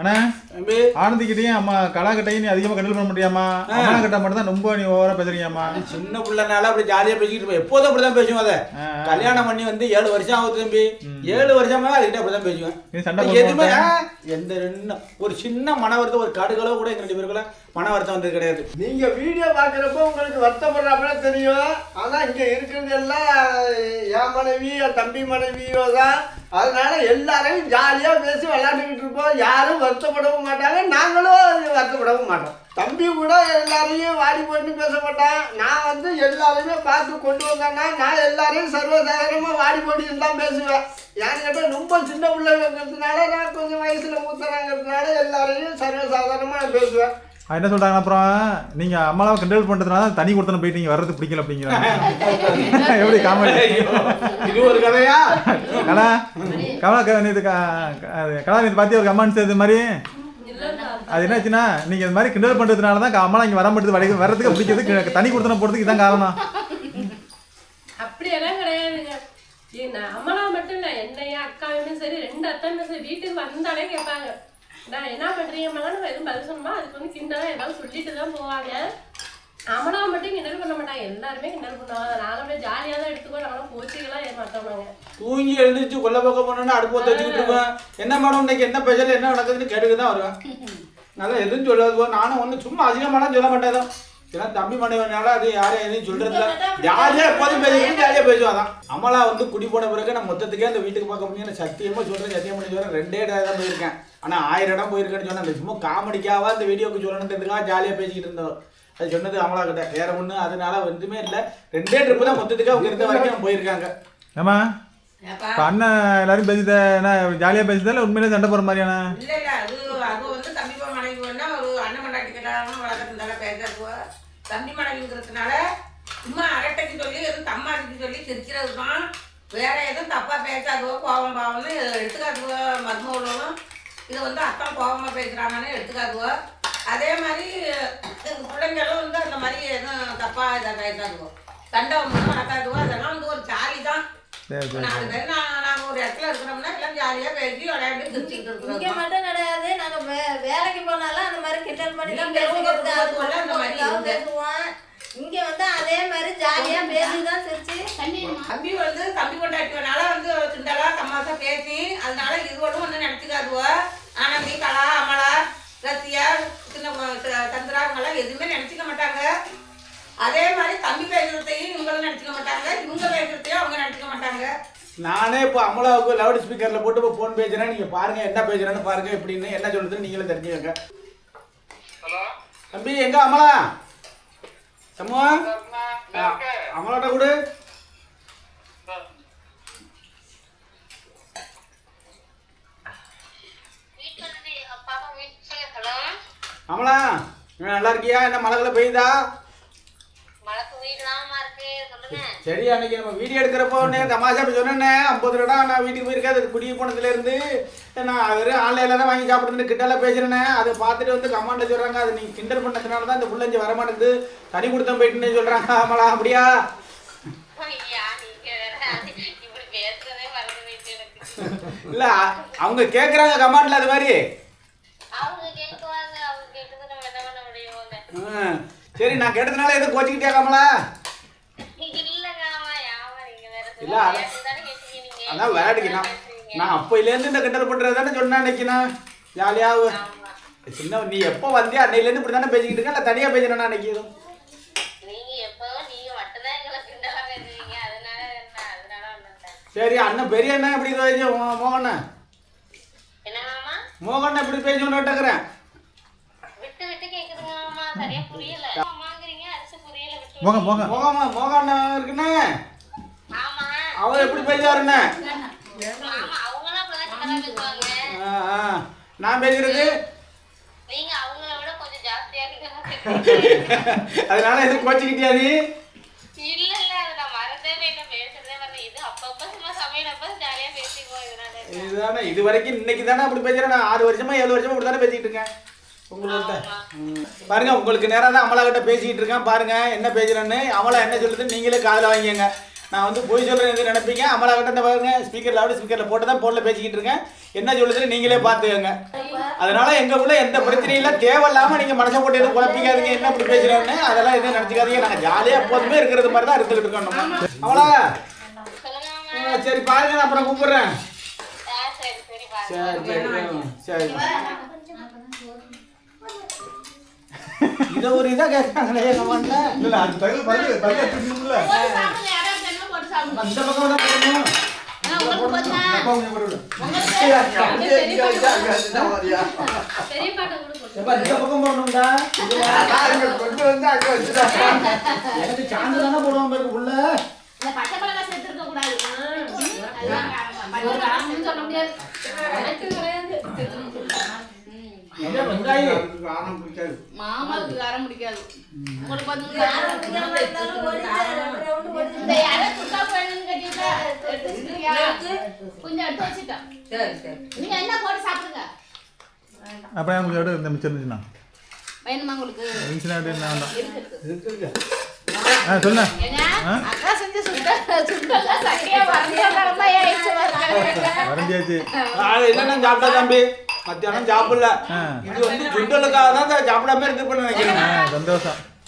அண்ணா தம்பி. ஆனந்திக்கிட்டையும் அம்மா கலாக்கிட்டையும் நீ அதிகமாக கண்ட்ரோல் பண்ண முடியாமா? அம்மா கிட்ட மட்டும் தான் ரொம்ப நீ ஓவரா பேசுறீங்கம்மா. சின்ன பிள்ளைனால அப்படி ஜாலியா பேசிக்கிட்டு இருப்பேன். எப்போதும் அப்படிதான் பேசுவோம் அதை. கல்யாணம் பண்ணி வந்து ஏழு வருஷம் ஆகுது தம்பி. ஏழு வருஷமா அதுக்கிட்ட அப்படிதான் பேசுவேன். நீ சண்டை எதுவுமே எந்த ரெண்டு ஒரு சின்ன மன வருத்தம் ஒரு கடுகளவு கூட எங்க ரெண்டு பேருக்குள்ள மன வருத்தம் வந்தது கிடையாது. நீங்க வீடியோ பார்க்குறப்போ உங்களுக்கு வருத்தப்படுறாப்புல தெரியும். ஆனா இங்க இருக்கிறது எல்லாம் என் மனைவி என் தம்பி மனைவியோ தான் அதனால எல்லாரையும் ஜாலியாக பேசி விளையாண்டுக்கிட்டு இருப்போம். யாரும் வருத்தப்படவும் மாட்டாங்க. நாங்களும் வருத்தப்படவும் மாட்டோம். தம்பி கூட எல்லாரையும் வாடி போட்டு பேச மாட்டான். நான் வந்து எல்லாரையுமே பார்த்து கொண்டு வந்தேன்னா நான் எல்லாரையும் சர்வசாதாரணமாக வாடி போட்டு தான் பேசுவேன். ஏன்னு கேட்டால் ரொம்ப சின்ன பிள்ளைங்கிறதுனால நான் கொஞ்சம் வயசில் மூத்தனாங்கிறதுனால எல்லாரையும் சர்வசாதாரணமாக நான் பேசுவேன். என்ன சொல்றாங்க அப்புறம்? நீங்க அம்மாவை கண்ட்ரோல் பண்றதுனால தனி கொடுத்தன போயிட்டு நீங்க வர்றது பிடிக்கல அப்படிங்கிறாங்க எப்படி காமெடி இது ஒரு கதையா? கலா கமலா அது கலா நேத்து பாத்தி ஒரு கமெண்ட்ஸ் இது மாதிரி? அது என்னாச்சுன்னா நீங்க இந்த மாதிரி கிண்டல் பண்றதுனால தான் அம்மா இங்க வர மாட்டேது வரைக்கும் வர்றதுக்கு பிடிக்கிறது தனி கொடுத்தன போறதுக்கு இதான் காரணம். அப்படியெல்லாம் கிடையாதுங்க. அம்மனா மட்டும் இல்ல என்னையும் அக்காவுமே சரி ரெண்டு அத்தானுமே சரி வீட்டுக்கு வந்தாலே கேட்பாங்க. நான் என்ன பண்றீங்க? நம்ம எதுவும் பதில் சொன்னோமா அதுக்கு வந்து கிண்டலா ஏதாவது சொல்லிட்டு தான் போவாங்க. அம்மனா மட்டும் கிண்டல் பண்ண மாட்டாங்க. எல்லாருமே கிண்டல் பண்ணுவாங்க. நாங்க அப்படியே ஜாலியா தான் எடுத்துக்கோ நாங்களும் கோச்சிக்கலாம் ஏன் மாட்டோம் தூங்கி எழுந்திரிச்சு கொல்ல பக்கம் போனோம்னா அடுப்பு பத்த வச்சுக்கிட்டு இருப்பேன். என்ன மேடம் இன்னைக்கு என்ன ஸ்பெஷல் என்ன நடக்குதுன்னு கேட்டுக்கு தான் வருவேன். நல்லா எதுவும் சொல்லாது. நானும் ஒன்றும் சும்மா அதிகமாலாம் சொல்ல மாட்டேன். ஏன்னா தம்பி மனைவனால அது யாரும் எதையும் சொல்றதில்ல. ஜாலியாக எப்போதும் பேசிக்கிட்டு ஜாலியாக பேசுவாதான் அமலா வந்து குடி போன பிறகு நான் மொத்தத்துக்கே அந்த வீட்டுக்கு பார்க்க முடியும். சத்தியமா சொல்றேன் சத்தியம் பண்ணி சொல்றேன். ரெண்டே இடம் தான் போயிருக்கேன். ஆனா ஆயிரம் இடம் போயிருக்கேன்னு சொன்னேன். அந்த சும்மா காமெடிக்காவா இந்த வீடியோக்கு சொல்லணுன்றதுக்காக ஜாலியாக பேசிக்கிட்டு இருந்தோம். அது சொன்னது அமலா கிட்ட. வேற ஒண்ணு அதனால ஒன்றுமே இல்லை. ரெண்டே ட்ரிப்பு தான் மொத்தத்துக்கு அவங்க இருந்த வரைக்கும் போயிருக்காங்க. ஏமா இப்ப அண்ணன் எல்லாரும் பேசித என்ன ஜாலியா பேசுதா இல்ல உண்மையிலே சண்டை போற மாதிரியான? இல்ல இல்ல. அது அது வந்து தம்பி மனைவி ஒரு அண்ணன் மண்டாட்டிக்கிறாங்க வளர்க்கறதுனால பேசுறதுவோ தம்பி மனைவிங்கிறதுனால சும்மா அரட்டைக்கு சொல்லி எதுவும் தம்மாடிக்கு சொல்லி சிரிக்கிறது தான் வேற எதுவும் தப்பா பேசாதுவோ கோபம் பாவம்னு எடுத்துக்காதுவோ மருமகளும் இது வந்து அத்தான் கோபமா பேசுறாங்கன்னு எடுத்துக்காதுவோ அதே மாதிரி பிள்ளைங்களும் வந்து அந்த மாதிரி எதுவும் தப்பா இதை பேசாதுவோ சண்டை ஒன்றும் நடக்காதுவோ அதெல்லாம் வந்து ஒரு ஜாலி தான். சரி சரி. நாலு பேர் நான் நாங்க ஒரு இடத்துல இருக்கிறோம்னா எல்லாம் ஜாலியா பேசி விளையாண்டு சிரிச்சுட்டு இங்க மட்டும் கிடையாது நாங்க வே- வேலைக்கு போனாலும் அந்த மாதிரி கிண்டல் பண்ணி தான் குடும்பத்தோட அந்த மாதிரி தான் இருங்க. பேசுவோம் இங்க வந்து அதே மாதிரி ஜாலியா பேசி தான் சிரிச்சு. தம்பி வந்து தம்பி கொண்டாட்டினால வந்து கிண்டலா தமாசா பேசி அதனால இதுவரும் வந்து நினைச்சுக்காதுவோ. ஆனந்தி கலா அமலா ரத்தியா சின்ன சந்திரா இவங்கெல்லாம் எதுவுமே நினைச்சுக்க மாட்டாங்க. அதே மாதிரி தம்பி பேசுறதையும் இவங்களும் நினைச்சுக்க மாட்டாங்க. இவங்க பேசுறதையும் அவங்க நினைச்சுக்க மாட்டாங்க. நானே இப்போ அமலாவுக்கு லவுட் ஸ்பீக்கரில் போட்டு இப்போ ஃபோன் பேசுகிறேன் நீங்கள் பாருங்க என்ன பேசுகிறேன்னு பாருங்க எப்படின்னு என்ன சொல்லுதுன்னு நீங்களும் தெரிஞ்சுக்கங்க. தம்பி எங்க அமலா? சம்மா அமலாட்ட கொடு அமலா நல்லா இருக்கியா என்ன மழைகளை பெய்யுதா சரி அன்னைக்கு நம்ம வீடியோ எடுக்கிறப்போ தமாஷா போய் சொன்னேன்னே ஐம்பது ரூபா நான் வீட்டுக்கு போயிருக்கேன் அது குடி போனதுல இருந்து. நான் வெறும் ஆன்லைனில் தான் வாங்கி சாப்பிடுறது கிண்டல பேசுறேனே அதை பார்த்துட்டு வந்து கமெண்ட்ல சொல்றாங்க அது நீங்க கிண்டல் பண்ணதுனால தான் இந்த புள்ளஞ்சி வர மாட்டேங்குது தனி கொடுத்தம் போயிட்டுன்னு சொல்றாங்க. ஆமாடா அப்படியா? இல்ல அவங்க கேக்குறாங்க கமெண்ட்ல அது மாதிரி. சரி நான் கேட்டதுனால எதுவும் கோச்சிக்கிட்டியா கமலா? இல்ல அதான் விளையாடுக்கு நான் நான் அப்பையிலேருந்து இந்த கிண்டல் பண்றது தானே சொன்னேன் அன்னைக்கு நான். ஜாலியாக சின்ன நீ எப்போ வந்தியா அன்னையிலேருந்து இப்படி தானே பேசிக்கிட்டு இருக்கேன் இல்லை தனியாக பேசுறேன் அன்னைக்கு சரி அண்ணன் பெரிய அண்ணன் எப்படி பேசி மோகண்ணன் மோகண்ணன் எப்படி பேசி கேட்டுக்கிறேன் விட்டு விட்டு கேக்குதுங்க மாமா சரியா புரியல. வாங்குறீங்க அரிசி புரியல விட்டு போங்க போங்க மோகமா மோகண்ணன் இருக்குண்ணே. ஆமா. அவர் எப்படி பேசுவாருண்ணே. நான் பேசுறது? அதனால எதுவும் கோச்சிக்கிட்டியா நீ? இதுதானே இது வரைக்கும் இன்னைக்கு தானே அப்படி பேசுறேன். நான் ஆறு வருஷமா ஏழு வருஷமா இப்படி தானே பேசிக்கிட்டு இருக்கேன். உங்கள்கிட்ட. பாருங்க உங்களுக்கு நேரா தான் அமலா கிட்ட பேசிக்கிட்டு இருக்கேன். பாருங்க என்ன பேசுறேன்னு. அமலா என்ன சொல்லுது நீங்களே காதுல வாங்கிங்க நான் வந்து போய் சொல்றேன் எது நினைப்பீங்க? அமலா கிட்ட பாருங்க ஸ்பீக்கர் லவுட் ஸ்பீக்கர்ல போட்டு தான் போன்ல பேசிக்கிட்டு இருக்கேன். என்ன சொல்லுதுன்னு நீங்களே பார்த்துக்கோங்க. அதனால எங்களுக்குள்ள எந்த பிரச்சனையும் இல்லை. தேவையில்லாம நீங்க மனசை போட்டு எதுவும் குழப்பிக்காதீங்க. என்ன இப்படி பேசுறோன்னு. அதெல்லாம் எதுவும் நினைச்சுக்காதீங்க. நாங்க ஜாலியா எப்போதுமே இருக்கிறது மாதிரி தான் இருந்துகிட்டு இருக்கோம் மாமா சரி பாருங்க நான் அப்புறம் கூப்பிடுறேன். சரி சரி பாருங்க சரி சரி இதை ஒரு இதா கேட்காங்களே எங்க அம்மாட்ட. இல்ல அது தகுதி பதில் பதில் அந்த பக்கம் தான் எனக்கு சாந்து பாருங்க உள்ள சொல்ல முடியாது. எனக்கு கிடையாது. மாமாவுக்கு காரம் பிடிக்காது. இந்த சுத்தா கேட்டீங்களா? கொஞ்சம் எடுத்து நீங்க என்ன போட்டு சாப்பிடுங்க? இந்த மிச்சம் இருந்துச்சுண்ணா வேணுமா உங்களுக்கு? இருந்துச்சுன்னா என்ன வேண்டாம். ஆ? அக்கா செஞ்ச ஆயிடுச்சு நான் என்னென்ன சாப்பிட்டா தம்பி? மத்தியானம் சாப்பிடல. இது வந்து சுண்டலுக்காக தான் சாப்பிடாம இருக்கு நினைக்கிறேன். சந்தோஷம்.